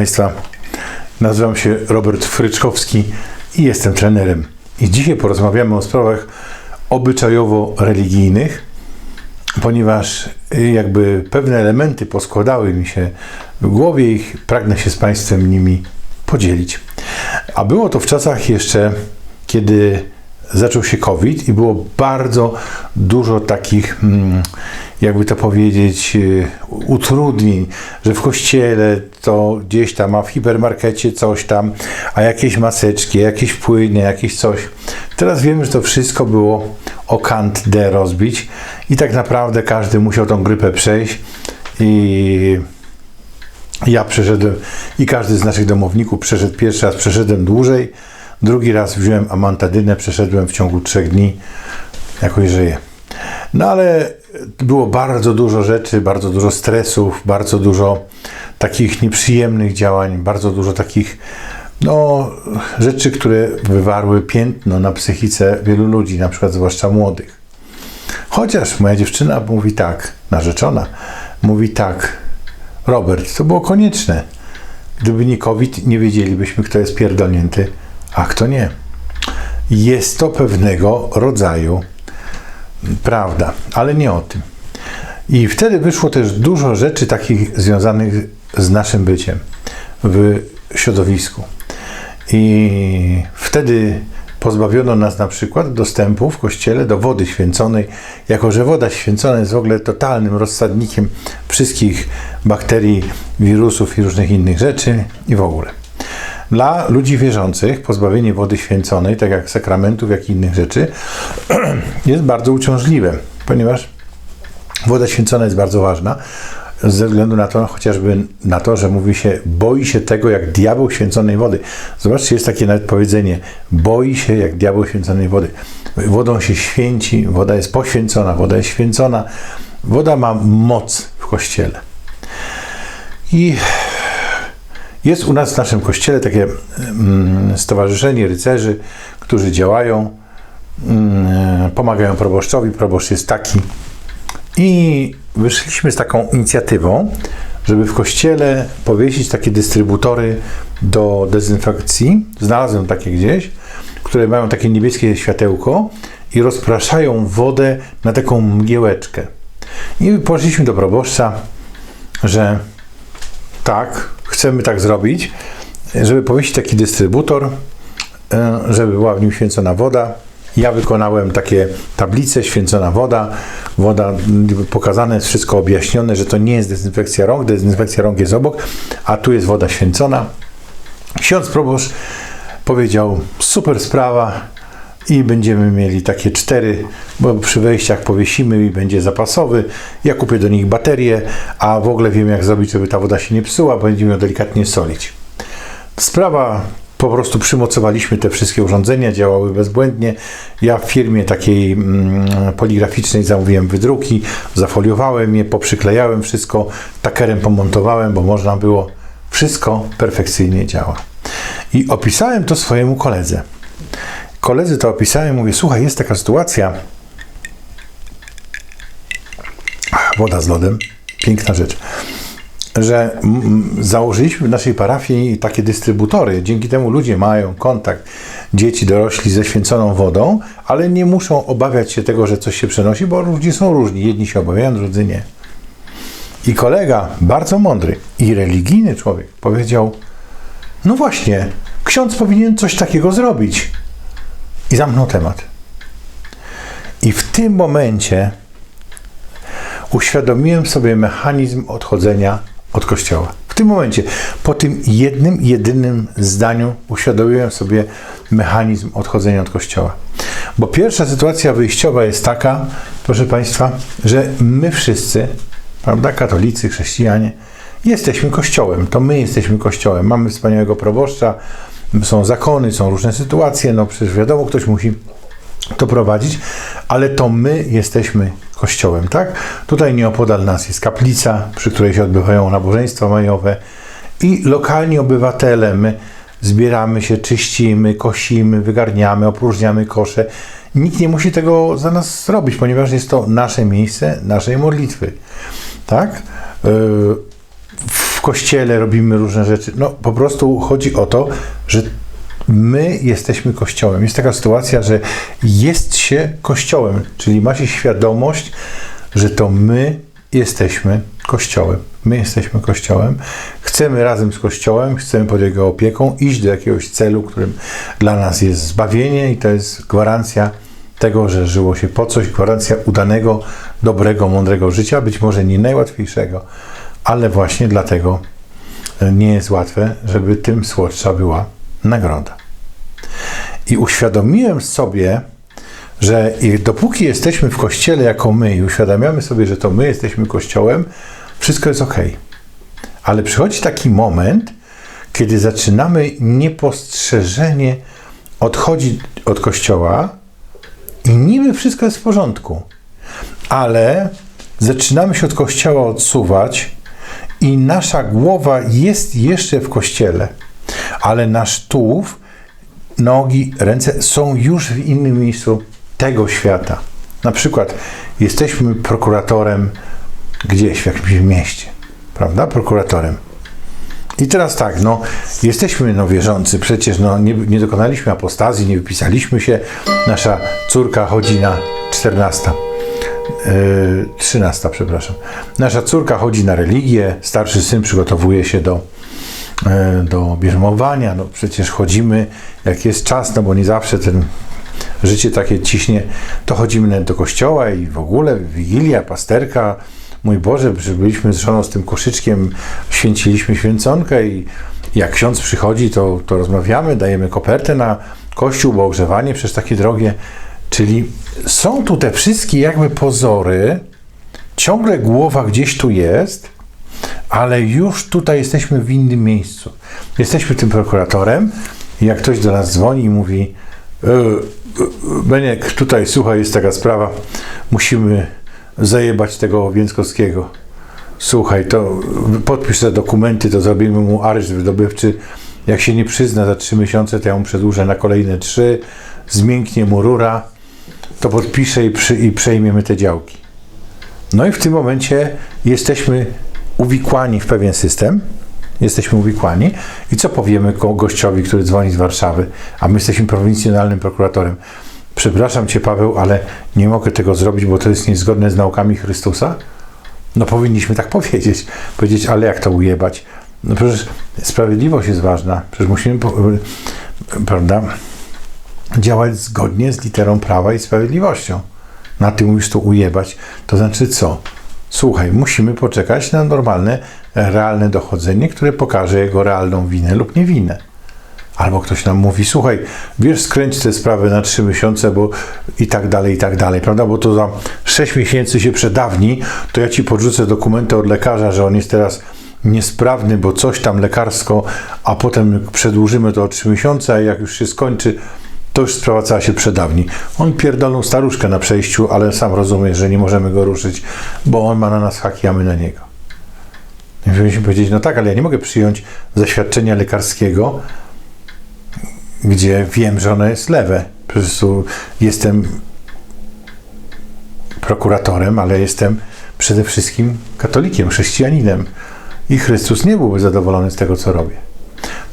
Państwa, nazywam się Robert Fryczkowski i jestem trenerem. I dzisiaj porozmawiamy o sprawach obyczajowo-religijnych, ponieważ y, jakby pewne elementy poskładały mi się w głowie i pragnę się z Państwem nimi podzielić. A było to w czasach jeszcze, kiedy zaczął się COVID i było bardzo dużo takich, mm, jakby to powiedzieć, y, utrudnień, że w kościele to gdzieś tam, a w hipermarkecie coś tam, a jakieś maseczki, jakieś płyny, jakieś coś. Teraz wiemy, że to wszystko było o kant D rozbić i tak naprawdę każdy musiał tą grypę przejść i ja przeszedłem i każdy z naszych domowników przeszedł pierwszy raz, przeszedłem dłużej, drugi raz wziąłem amantadynę, przeszedłem w ciągu trzech dni, jakoś żyję. No ale było bardzo dużo rzeczy, bardzo dużo stresów, bardzo dużo takich nieprzyjemnych działań, bardzo dużo takich no, rzeczy, które wywarły piętno na psychice wielu ludzi, na przykład zwłaszcza młodych. Chociaż moja dziewczyna mówi tak, narzeczona, mówi tak, Robert, to było konieczne. Gdyby nie COVID, nie wiedzielibyśmy, kto jest pierdolnięty, a kto nie. Jest to pewnego rodzaju prawda, ale nie o tym. I wtedy wyszło też dużo rzeczy takich związanych z naszym byciem w środowisku. I wtedy pozbawiono nas na przykład dostępu w kościele do wody święconej, jako że woda święcona jest w ogóle totalnym rozsadnikiem wszystkich bakterii, wirusów i różnych innych rzeczy i w ogóle. Dla ludzi wierzących pozbawienie wody święconej, tak jak sakramentów, jak i innych rzeczy, jest bardzo uciążliwe, ponieważ woda święcona jest bardzo ważna ze względu na to, chociażby na to, że mówi się, boi się tego jak diabeł święconej wody. Zobaczcie, jest takie nawet powiedzenie, boi się jak diabeł święconej wody. Wodą się święci, woda jest poświęcona, woda jest święcona. Woda ma moc w kościele. I jest u nas w naszym kościele takie mm, stowarzyszenie rycerzy, którzy działają, mm, pomagają proboszczowi. Proboszcz jest taki. I wyszliśmy z taką inicjatywą, żeby w kościele powiesić takie dystrybutory do dezynfekcji. Znalazłem takie gdzieś, które mają takie niebieskie światełko i rozpraszają wodę na taką mgiełeczkę. I poszliśmy do proboszcza, że tak, chcemy tak zrobić, żeby powiesić taki dystrybutor, e, żeby była w nim święcona woda. Ja wykonałem takie tablice, święcona woda, woda, pokazane wszystko objaśnione, że to nie jest dezynfekcja rąk, dezynfekcja rąk jest obok, a tu jest woda święcona. Ksiądz proboszcz powiedział, super sprawa i będziemy mieli takie cztery, bo przy wejściach powiesimy i będzie zapasowy. Ja kupię do nich baterię, a w ogóle wiem jak zrobić, żeby ta woda się nie psuła, będziemy ją delikatnie solić. Sprawa po prostu przymocowaliśmy te wszystkie urządzenia, działały bezbłędnie. Ja w firmie takiej mm, poligraficznej zamówiłem wydruki, zafoliowałem je, poprzyklejałem wszystko, takerem pomontowałem, bo można było. Wszystko perfekcyjnie działa. I opisałem to swojemu koledze. Koledzy to opisałem, mówię, słuchaj, jest taka sytuacja. Woda z lodem, piękna rzecz że założyliśmy w naszej parafii takie dystrybutory. Dzięki temu ludzie mają kontakt, dzieci, dorośli ze święconą wodą, ale nie muszą obawiać się tego, że coś się przenosi, bo ludzie są różni. Jedni się obawiają, drudzy nie. I kolega, bardzo mądry i religijny człowiek, powiedział: No właśnie, ksiądz powinien coś takiego zrobić. I zamknął temat. I w tym momencie uświadomiłem sobie mechanizm odchodzenia od Kościoła. W tym momencie, po tym jednym, jedynym zdaniu, uświadomiłem sobie mechanizm odchodzenia od Kościoła. Bo pierwsza sytuacja wyjściowa jest taka, proszę Państwa, że my wszyscy, prawda, katolicy, chrześcijanie, jesteśmy Kościołem. To my jesteśmy Kościołem. Mamy wspaniałego proboszcza, są zakony, są różne sytuacje, no przecież wiadomo, ktoś musi to prowadzić, ale to my jesteśmy kościołem, tak? Tutaj nieopodal nas jest kaplica, przy której się odbywają nabożeństwa majowe i lokalni obywatele, my zbieramy się, czyścimy, kosimy, wygarniamy, opróżniamy kosze. Nikt nie musi tego za nas zrobić, ponieważ jest to nasze miejsce, naszej modlitwy, tak? W w kościele robimy różne rzeczy. No po prostu chodzi o to, że my jesteśmy kościołem. Jest taka sytuacja, że jest się kościołem, czyli ma się świadomość, że to my jesteśmy kościołem. My jesteśmy kościołem. Chcemy razem z kościołem, chcemy pod jego opieką iść do jakiegoś celu, którym dla nas jest zbawienie i to jest gwarancja tego, że żyło się po coś, gwarancja udanego, dobrego, mądrego życia, być może nie najłatwiejszego, ale właśnie dlatego nie jest łatwe, żeby tym słodsza była nagroda. I uświadomiłem sobie, że dopóki jesteśmy w kościele jako my i uświadamiamy sobie, że to my jesteśmy kościołem, wszystko jest ok. Ale przychodzi taki moment, kiedy zaczynamy niepostrzeżenie odchodzić od kościoła i niby wszystko jest w porządku, ale zaczynamy się od kościoła odsuwać i nasza głowa jest jeszcze w kościele, ale nasz tułów, nogi, ręce są już w innym miejscu tego świata. Na przykład jesteśmy prokuratorem gdzieś w jakimś mieście, prawda? Prokuratorem. I teraz tak, no, jesteśmy no, wierzący, przecież no, nie, nie dokonaliśmy apostazji, nie wypisaliśmy się. Nasza córka chodzi na 14. Yy, 13, przepraszam. Nasza córka chodzi na religię, starszy syn przygotowuje się do, yy, do bierzmowania. No, przecież chodzimy, jak jest czas, no bo nie zawsze ten życie takie ciśnie, to chodzimy do kościoła i w ogóle wigilia, pasterka, mój Boże, że byliśmy z żoną z tym koszyczkiem, święciliśmy święconkę i jak ksiądz przychodzi, to, to rozmawiamy, dajemy kopertę na kościół, bo ogrzewanie przecież takie drogie. Czyli są tu te wszystkie jakby pozory, ciągle głowa gdzieś tu jest, ale już tutaj jesteśmy w innym miejscu. Jesteśmy tym prokuratorem i jak ktoś do nas dzwoni i mówi e, e, Beniek, tutaj słuchaj, jest taka sprawa, musimy zajebać tego Więckowskiego. Słuchaj, to podpisz te dokumenty, to zrobimy mu areszt wydobywczy. Jak się nie przyzna za trzy miesiące, to ja mu przedłużę na kolejne trzy, zmięknie mu rura, to podpiszę i, przy, i przejmiemy te działki. No i w tym momencie jesteśmy uwikłani w pewien system, jesteśmy uwikłani i co powiemy gościowi, który dzwoni z Warszawy, a my jesteśmy prowincjonalnym prokuratorem przepraszam Cię Paweł, ale nie mogę tego zrobić, bo to jest niezgodne z naukami Chrystusa? No powinniśmy tak powiedzieć. Powiedzieć, ale jak to ujebać? No przecież sprawiedliwość jest ważna. Przecież musimy, prawda, działać zgodnie z literą prawa i sprawiedliwością. Na tym mówisz to ujebać. To znaczy co? Słuchaj, musimy poczekać na normalne, realne dochodzenie, które pokaże jego realną winę lub niewinę. Albo ktoś nam mówi, słuchaj, wiesz, skręć tę sprawę na trzy miesiące, bo i tak dalej, i tak dalej, prawda? Bo to za sześć miesięcy się przedawni, to ja ci podrzucę dokumenty od lekarza, że on jest teraz niesprawny, bo coś tam lekarsko, a potem przedłużymy to o trzy miesiące, a jak już się skończy, to już sprawa cała się przedawni. On pierdolną staruszkę na przejściu, ale sam rozumie, że nie możemy go ruszyć, bo on ma na nas haki, a my na niego. I powinniśmy powiedzieć, no tak, ale ja nie mogę przyjąć zaświadczenia lekarskiego, gdzie wiem, że ono jest lewe. Po prostu jestem prokuratorem, ale jestem przede wszystkim katolikiem, chrześcijaninem. I Chrystus nie byłby zadowolony z tego, co robię.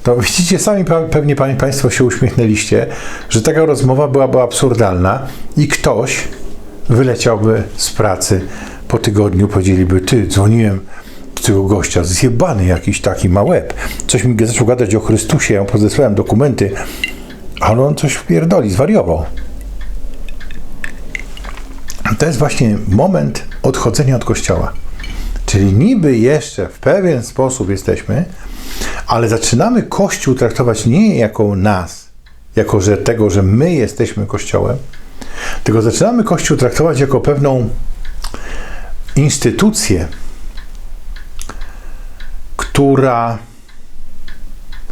To widzicie, sami pewnie Państwo się uśmiechnęliście, że taka rozmowa byłaby absurdalna i ktoś wyleciałby z pracy po tygodniu, powiedzieliby, ty, dzwoniłem tego gościa, zjebany jakiś taki ma łeb. Coś mi zaczął gadać o Chrystusie, ja mu podesłałem dokumenty, ale on coś wpierdoli, zwariował. To jest właśnie moment odchodzenia od Kościoła. Czyli niby jeszcze w pewien sposób jesteśmy, ale zaczynamy Kościół traktować nie jako nas, jako że tego, że my jesteśmy Kościołem, tylko zaczynamy Kościół traktować jako pewną instytucję, która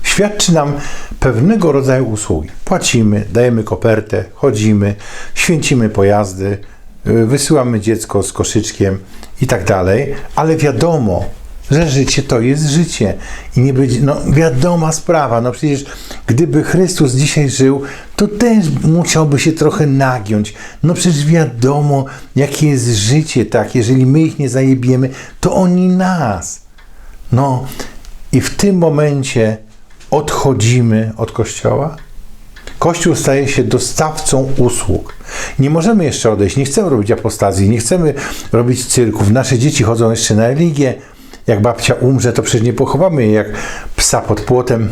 świadczy nam pewnego rodzaju usługi. Płacimy, dajemy kopertę, chodzimy, święcimy pojazdy, wysyłamy dziecko z koszyczkiem i tak dalej, ale wiadomo, że życie to jest życie i nie będzie, no wiadoma sprawa, no przecież gdyby Chrystus dzisiaj żył, to też musiałby się trochę nagiąć. No przecież wiadomo, jakie jest życie, tak, jeżeli my ich nie zajebiemy, to oni nas. No i w tym momencie odchodzimy od Kościoła. Kościół staje się dostawcą usług. Nie możemy jeszcze odejść, nie chcemy robić apostazji, nie chcemy robić cyrków. Nasze dzieci chodzą jeszcze na religię. Jak babcia umrze, to przecież nie pochowamy jej jak psa pod płotem,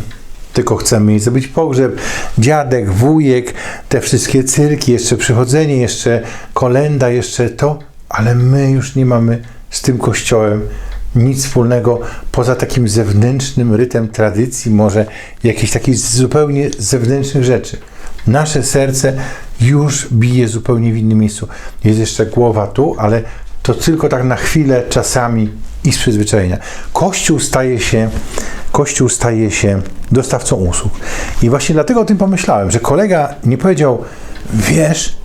tylko chcemy jej zrobić pogrzeb. Dziadek, wujek, te wszystkie cyrki, jeszcze przychodzenie, jeszcze kolenda, jeszcze to, ale my już nie mamy z tym kościołem nic wspólnego poza takim zewnętrznym rytem tradycji, może jakichś takich zupełnie zewnętrznych rzeczy. Nasze serce już bije zupełnie w innym miejscu. Jest jeszcze głowa tu, ale to tylko tak na chwilę, czasami i z przyzwyczajenia. Kościół staje się, Kościół staje się dostawcą usług. I właśnie dlatego o tym pomyślałem, że kolega nie powiedział, wiesz,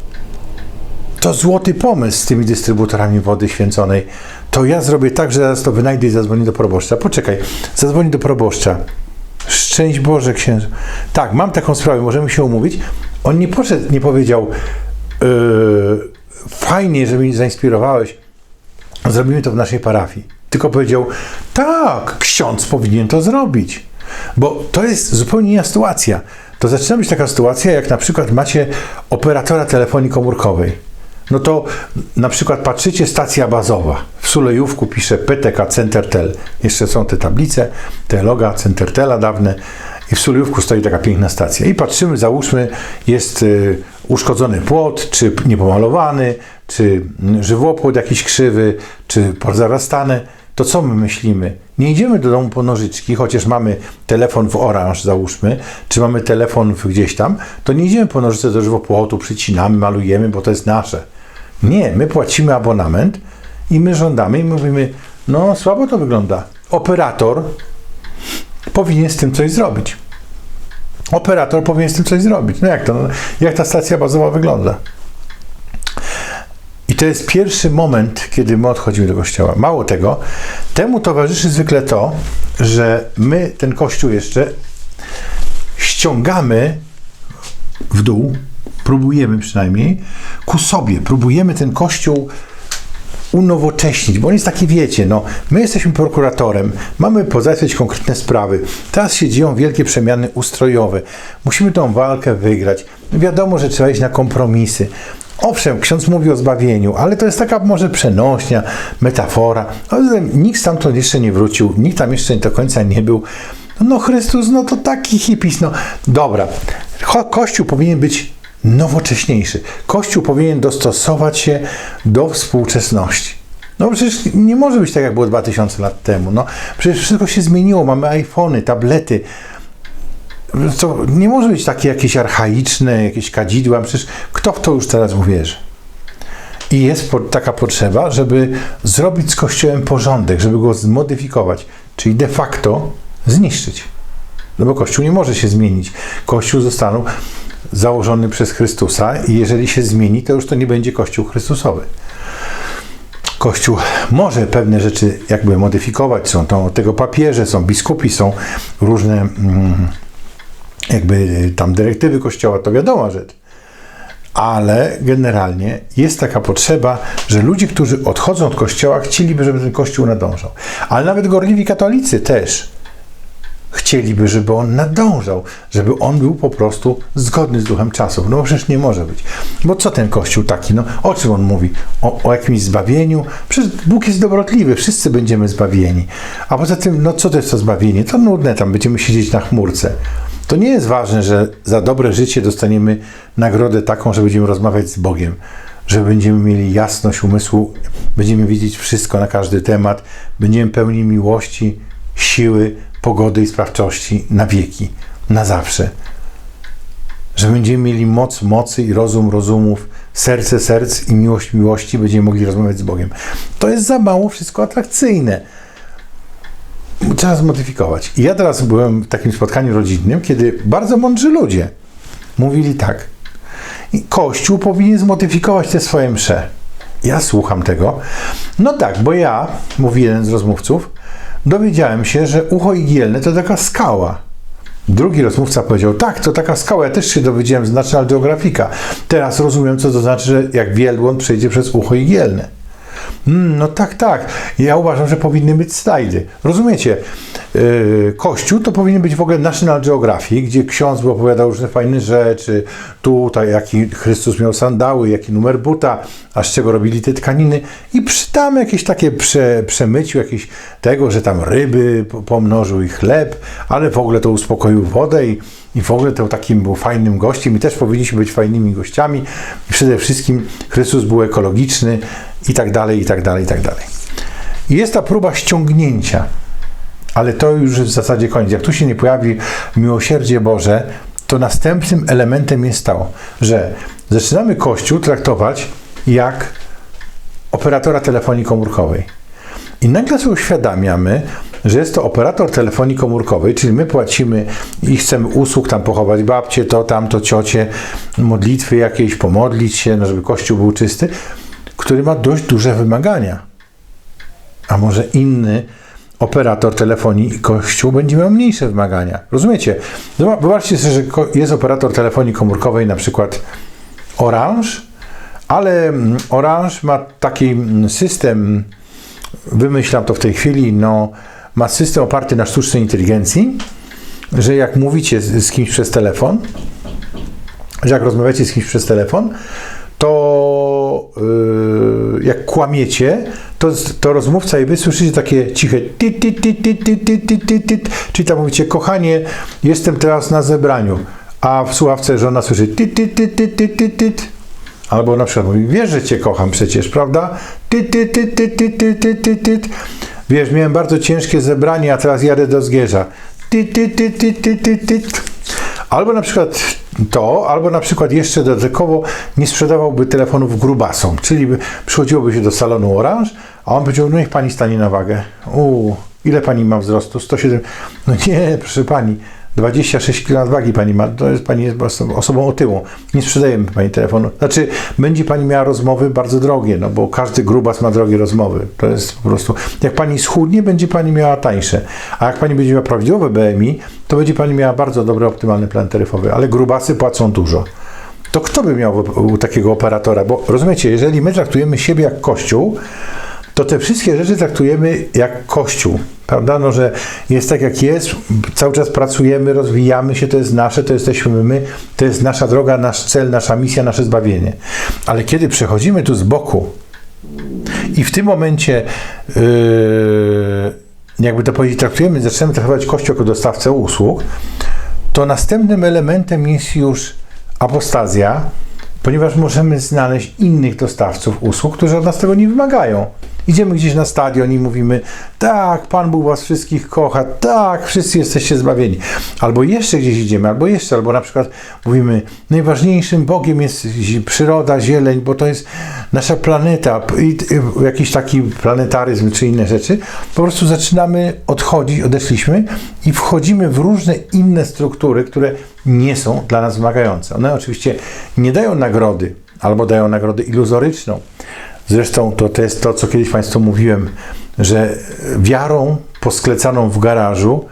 to złoty pomysł z tymi dystrybutorami wody święconej. To ja zrobię tak, że zaraz to wynajdę i zadzwonię do proboszcza. Poczekaj, zadzwoni do proboszcza. Szczęść Boże, księże. Tak, mam taką sprawę, możemy się umówić. On nie poszedł, nie powiedział, yy, fajnie, że mnie zainspirowałeś, zrobimy to w naszej parafii. Tylko powiedział, tak, ksiądz powinien to zrobić. Bo to jest zupełnie inna sytuacja. To zaczyna być taka sytuacja, jak na przykład macie operatora telefonii komórkowej no to na przykład patrzycie stacja bazowa. W Sulejówku pisze PTK Centertel. Jeszcze są te tablice, te loga Centertela dawne. I w Sulejówku stoi taka piękna stacja. I patrzymy, załóżmy, jest y, uszkodzony płot, czy niepomalowany, czy żywopłot jakiś krzywy, czy pozarastane. To co my myślimy? Nie idziemy do domu po nożyczki, chociaż mamy telefon w oranż, załóżmy, czy mamy telefon gdzieś tam, to nie idziemy po nożyczce do żywopłotu, przycinamy, malujemy, bo to jest nasze. Nie, my płacimy abonament i my żądamy i mówimy, no słabo to wygląda. Operator powinien z tym coś zrobić. Operator powinien z tym coś zrobić. No jak to? Jak ta stacja bazowa wygląda? To jest pierwszy moment, kiedy my odchodzimy do kościoła. Mało tego, temu towarzyszy zwykle to, że my ten kościół jeszcze ściągamy w dół, próbujemy przynajmniej, ku sobie. Próbujemy ten kościół unowocześnić, bo on jest taki, wiecie, no, my jesteśmy prokuratorem, mamy pozałatwiać konkretne sprawy, teraz się dzieją wielkie przemiany ustrojowe, musimy tą walkę wygrać. Wiadomo, że trzeba iść na kompromisy. Owszem, ksiądz mówi o zbawieniu, ale to jest taka może przenośnia, metafora. Ale nikt stamtąd jeszcze nie wrócił, nikt tam jeszcze do końca nie był. No Chrystus, no to taki hipis, no dobra. Kościół powinien być nowocześniejszy. Kościół powinien dostosować się do współczesności. No przecież nie może być tak, jak było 2000 lat temu. No, przecież wszystko się zmieniło. Mamy iPhony, tablety. To nie może być takie jakieś archaiczne, jakieś kadzidła. Przecież kto w to już teraz uwierzy? I jest taka potrzeba, żeby zrobić z Kościołem porządek, żeby go zmodyfikować, czyli de facto zniszczyć. No bo Kościół nie może się zmienić. Kościół zostaną założony przez Chrystusa i jeżeli się zmieni, to już to nie będzie Kościół Chrystusowy. Kościół może pewne rzeczy jakby modyfikować. Są to tego papieże, są biskupi, są różne mm, jakby tam dyrektywy Kościoła, to wiadoma rzecz. Ale generalnie jest taka potrzeba, że ludzie, którzy odchodzą od Kościoła, chcieliby, żeby ten Kościół nadążał. Ale nawet gorliwi katolicy też chcieliby, żeby on nadążał, żeby on był po prostu zgodny z duchem czasów. No przecież nie może być. Bo co ten Kościół taki? No o czym on mówi? O, o jakimś zbawieniu? Przecież Bóg jest dobrotliwy, wszyscy będziemy zbawieni. A poza tym, no co to jest to zbawienie? To nudne, tam będziemy siedzieć na chmurce. To nie jest ważne, że za dobre życie dostaniemy nagrodę taką, że będziemy rozmawiać z Bogiem, że będziemy mieli jasność umysłu, będziemy wiedzieć wszystko na każdy temat, będziemy pełni miłości, siły, pogody i sprawczości na wieki, na zawsze. Że będziemy mieli moc mocy i rozum rozumów, serce serc i miłość miłości, będziemy mogli rozmawiać z Bogiem. To jest za mało wszystko atrakcyjne. Trzeba zmodyfikować. I ja teraz byłem w takim spotkaniu rodzinnym, kiedy bardzo mądrzy ludzie mówili tak. Kościół powinien zmodyfikować te swoje msze. Ja słucham tego. No tak, bo ja, mówi jeden z rozmówców, dowiedziałem się, że ucho igielne to taka skała. Drugi rozmówca powiedział, tak, to taka skała, ja też się dowiedziałem z National Geographica. Teraz rozumiem, co to znaczy, że jak wielbłąd przejdzie przez ucho igielne. Mm, no tak, tak. Ja uważam, że powinny być slajdy. Rozumiecie? Yy, Kościół to powinien być w ogóle National Geographic, gdzie ksiądz by opowiadał różne fajne rzeczy. Tutaj, jaki Chrystus miał sandały, jaki numer buta, a z czego robili te tkaniny. I przy, tam jakieś takie prze, przemycił jakieś tego, że tam ryby po- pomnożył i chleb, ale w ogóle to uspokoił wodę i, i w ogóle to takim był fajnym gościem i też powinniśmy być fajnymi gościami. I przede wszystkim Chrystus był ekologiczny i tak dalej, i tak dalej, i tak dalej. I jest ta próba ściągnięcia, ale to już w zasadzie koniec. Jak tu się nie pojawi miłosierdzie Boże, to następnym elementem jest to, że zaczynamy Kościół traktować jak operatora telefonii komórkowej. I nagle sobie uświadamiamy, że jest to operator telefonii komórkowej, czyli my płacimy i chcemy usług, tam pochować babcie, to, tamto, ciocie, modlitwy jakieś, pomodlić się, no żeby Kościół był czysty, który ma dość duże wymagania. A może inny operator telefonii i Kościół będzie miał mniejsze wymagania. Rozumiecie? Zoba- Zobaczcie sobie, że jest operator telefonii komórkowej, na przykład Orange, ale mm, Orange ma taki mm, system, wymyślam to w tej chwili, no, ma system oparty na sztucznej inteligencji, że jak mówicie z kimś przez telefon, że jak rozmawiacie z kimś przez telefon, to yy, jak kłamiecie, to, to rozmówca i wy słyszycie takie ciche tit, tit, tit, tit, tit, tit, tit, tit, tit. czyli tam mówicie, kochanie, jestem teraz na zebraniu, a w słuchawce żona słyszy tit, tit, tit, tit, tit, tit, tit. Albo na przykład mówi, wiesz, że cię kocham przecież, prawda? Ty, ty, ty, ty, ty, ty, ty, ty, ty. Wiesz, miałem bardzo ciężkie zebranie, a teraz jadę do Zgierza. Ty, ty, ty, ty, ty, ty, ty. Albo na przykład to, albo na przykład jeszcze dodatkowo nie sprzedawałby telefonów grubasom, czyli by, przychodziłoby się do salonu Orange, a on powiedział, no niech pani stanie na wagę. Uuu, ile pani ma wzrostu? 107. No nie, proszę pani, 26 kg nadwagi pani ma, to jest pani jest oso- osobą otyłą. Nie sprzedajemy pani telefonu. Znaczy, będzie pani miała rozmowy bardzo drogie, no bo każdy grubas ma drogie rozmowy. To jest po prostu, jak pani schudnie, będzie pani miała tańsze. A jak pani będzie miała prawidłowe BMI, to będzie pani miała bardzo dobry, optymalny plan taryfowy. Ale grubasy płacą dużo. To kto by miał takiego operatora? Bo rozumiecie, jeżeli my traktujemy siebie jak kościół, to te wszystkie rzeczy traktujemy jak Kościół, prawda? No, że jest tak jak jest, cały czas pracujemy, rozwijamy się, to jest nasze, to jesteśmy my, to jest nasza droga, nasz cel, nasza misja, nasze zbawienie. Ale kiedy przechodzimy tu z boku i w tym momencie yy, jakby to powiedzieć, traktujemy, zaczynamy traktować Kościół jako dostawcę usług, to następnym elementem jest już apostazja, ponieważ możemy znaleźć innych dostawców usług, którzy od nas tego nie wymagają. Idziemy gdzieś na stadion i mówimy, tak, Pan Bóg was wszystkich kocha, tak, wszyscy jesteście zbawieni. Albo jeszcze gdzieś idziemy, albo jeszcze, albo na przykład mówimy, najważniejszym Bogiem jest przyroda, zieleń, bo to jest nasza planeta, i jakiś taki planetaryzm czy inne rzeczy. Po prostu zaczynamy odchodzić, odeszliśmy i wchodzimy w różne inne struktury, które nie są dla nas wymagające. One oczywiście nie dają nagrody, albo dają nagrodę iluzoryczną. Zresztą to, to jest to, co kiedyś Państwu mówiłem, że wiarą posklecaną w garażu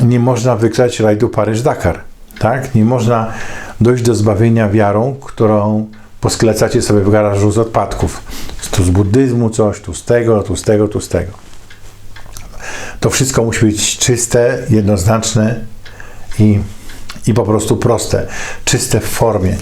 nie można wygrać rajdu Paryż-Dakar. Tak? Nie można dojść do zbawienia wiarą, którą posklecacie sobie w garażu z odpadków. Tu z buddyzmu coś, tu z tego, tu z tego, tu z tego. To wszystko musi być czyste, jednoznaczne i, i po prostu proste, czyste w formie.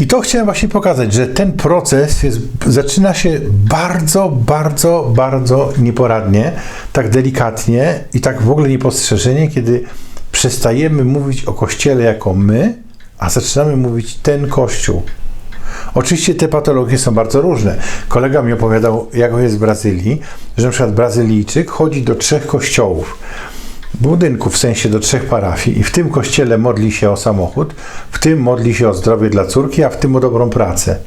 I to chciałem właśnie pokazać, że ten proces jest, zaczyna się bardzo, bardzo, bardzo nieporadnie, tak delikatnie i tak w ogóle niepostrzeżenie, kiedy przestajemy mówić o Kościele jako my, a zaczynamy mówić ten Kościół. Oczywiście te patologie są bardzo różne. Kolega mi opowiadał, jak jest w Brazylii, że przykład Brazylijczyk chodzi do trzech kościołów budynku, w sensie do trzech parafii i w tym kościele modli się o samochód, w tym modli się o zdrowie dla córki, a w tym o dobrą pracę.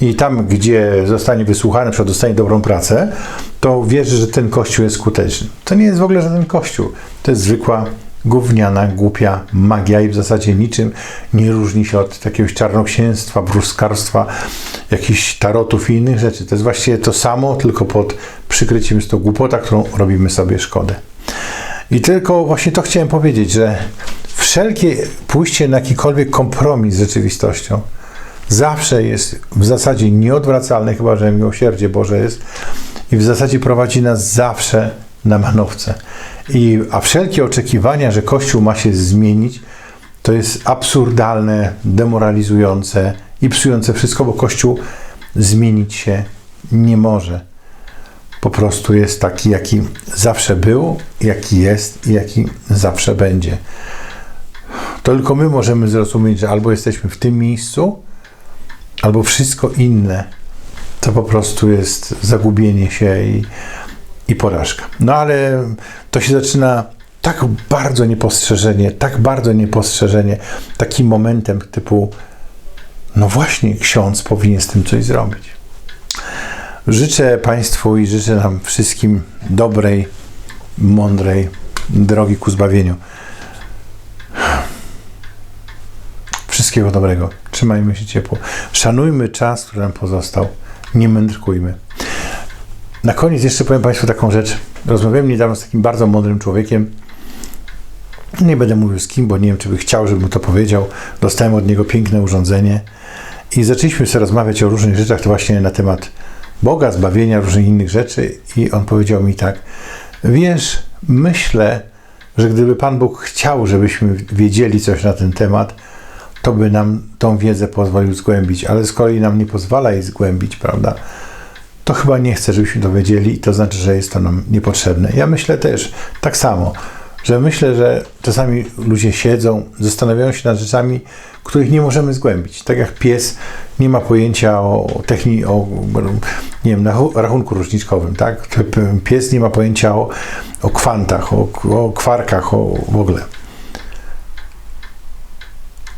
I tam, gdzie zostanie wysłuchany, przed dostanie dobrą pracę, to wierzy, że ten kościół jest skuteczny. To nie jest w ogóle żaden kościół. To jest zwykła, gówniana, głupia magia i w zasadzie niczym nie różni się od jakiegoś czarnoksięstwa, bruskarstwa, jakichś tarotów i innych rzeczy. To jest właściwie to samo, tylko pod przykryciem jest to głupota, którą robimy sobie szkodę. I tylko właśnie to chciałem powiedzieć, że wszelkie pójście na jakikolwiek kompromis z rzeczywistością zawsze jest w zasadzie nieodwracalne, chyba że miłosierdzie Boże jest, i w zasadzie prowadzi nas zawsze na manowce. I, a wszelkie oczekiwania, że Kościół ma się zmienić, to jest absurdalne, demoralizujące i psujące wszystko, bo Kościół zmienić się nie może. Po prostu jest taki, jaki zawsze był, jaki jest i jaki zawsze będzie. Tylko my możemy zrozumieć, że albo jesteśmy w tym miejscu, albo wszystko inne to po prostu jest zagubienie się i, i porażka. No ale to się zaczyna tak bardzo niepostrzeżenie, tak bardzo niepostrzeżenie, takim momentem typu no właśnie ksiądz powinien z tym coś zrobić. Życzę Państwu i życzę nam wszystkim dobrej, mądrej drogi ku zbawieniu. Wszystkiego dobrego. Trzymajmy się ciepło. Szanujmy czas, który nam pozostał. Nie mędrkujmy. Na koniec jeszcze powiem Państwu taką rzecz. Rozmawiałem niedawno z takim bardzo mądrym człowiekiem. Nie będę mówił z kim, bo nie wiem, czy by chciał, żebym to powiedział. Dostałem od niego piękne urządzenie i zaczęliśmy sobie rozmawiać o różnych rzeczach, to właśnie na temat Boga, zbawienia, różnych innych rzeczy. I on powiedział mi tak: Wiesz, myślę, że gdyby Pan Bóg chciał, żebyśmy wiedzieli coś na ten temat, to by nam tą wiedzę pozwolił zgłębić, ale z kolei nam nie pozwala jej zgłębić, prawda? To chyba nie chce, żebyśmy to wiedzieli i to znaczy, że jest to nam niepotrzebne. Ja myślę też tak samo, że myślę, że czasami ludzie siedzą, zastanawiają się nad rzeczami, których nie możemy zgłębić. Tak jak pies nie ma pojęcia o techni, o nie wiem, na rachunku różniczkowym, tak? Pies nie ma pojęcia o, o kwantach, o, o kwarkach, o w ogóle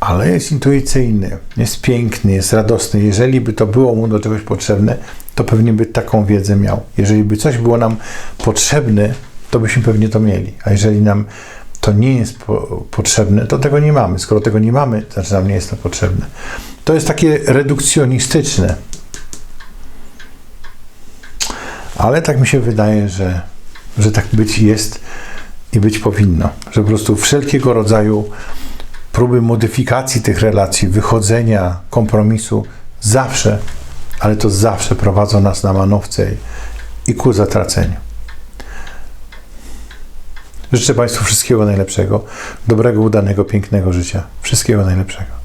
ale jest intuicyjny, jest piękny, jest radosny. Jeżeli by to było mu do czegoś potrzebne, to pewnie by taką wiedzę miał. Jeżeli by coś było nam potrzebne, to byśmy pewnie to mieli. A jeżeli nam to nie jest po potrzebne, to tego nie mamy. Skoro tego nie mamy, to znaczy nam nie jest to potrzebne. To jest takie redukcjonistyczne. Ale tak mi się wydaje, że, że tak być jest i być powinno. Że po prostu wszelkiego rodzaju próby modyfikacji tych relacji, wychodzenia, kompromisu zawsze, ale to zawsze prowadzą nas na manowce i ku zatraceniu. Życzę Państwu wszystkiego najlepszego, dobrego, udanego, pięknego życia. Wszystkiego najlepszego.